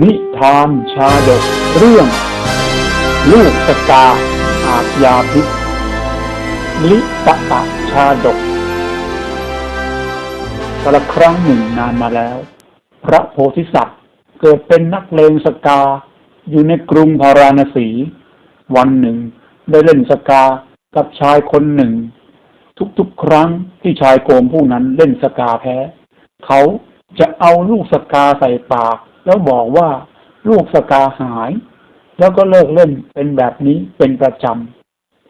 นิทานชาดกเรื่อง ลูกสกาอาบยาพิษลิตะตะชาดกกระครั้งหนึ่งนานมาแล้ว พระโพธิสัตว์เกิดเป็นนักเลงสกาอยู่ในกรุงพาราณสี วันหนึ่งได้เล่นสกากับชายคนหนึ่ง ทุกๆครั้งที่ชายโกงผู้นั้นเล่นสกาแพ้ เขาจะเอาลูกสกาใส่ปาก แล้วบอกว่าลูกสกาหาย แล้วก็เลิกเล่นเป็นแบบนี้เป็นประจ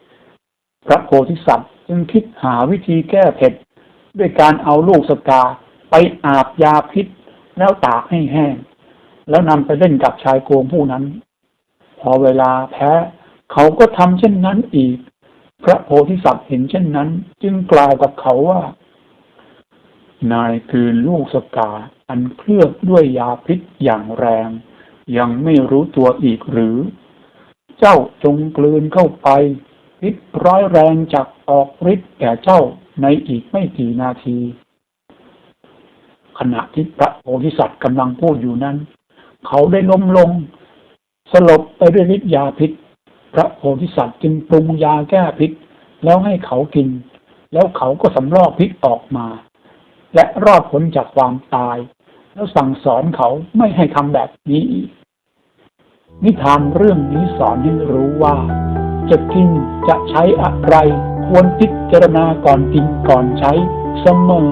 ำพระโพธิสัตว์จึงคิดหาวิธีแก้เผ็ด ด้วยการเอาลูกสกาไปอาบยาพิษ แล้วตากให้แห้ง แล้วนำไปเล่นกับชายโกงผู้นั้น พอเวลาแพ้เขาก็ทำเช่นนั้นอีก พระโพธิสัตว์เห็นเช่นนั้น จึงกล่าวกับเขาว่า นายคือลูกสกา อันเคลือบด้วยยาพิษอย่างแรง ยังไม่รู้ตัวอีกหรือ เจ้าจงกลืนเข้าไป พิษร้อยแรงจากออกฤทธิ์แก่เจ้าในอีกไม่กี่นาที ขณะที่พระโพธิสัตว์กำลังพูดอยู่นั้น เขาได้ล้มลง สลบไปด้วยฤทธิ์ยาพิษ พระโพธิสัตว์จึงปรุงยาแก้พิษ แล้วให้เขากิน แล้วเขาก็สำรอกพิษออกมา และรอดพ้นจากความตาย แล้วสั่งสอนเขาไม่ให้ทำแบบนี้อีกนิทานเรื่องนี้สอนให้รู้ว่า จะกินจะใช้อะไร ควรพิจารณาก่อนกินก่อนใช้เสมอ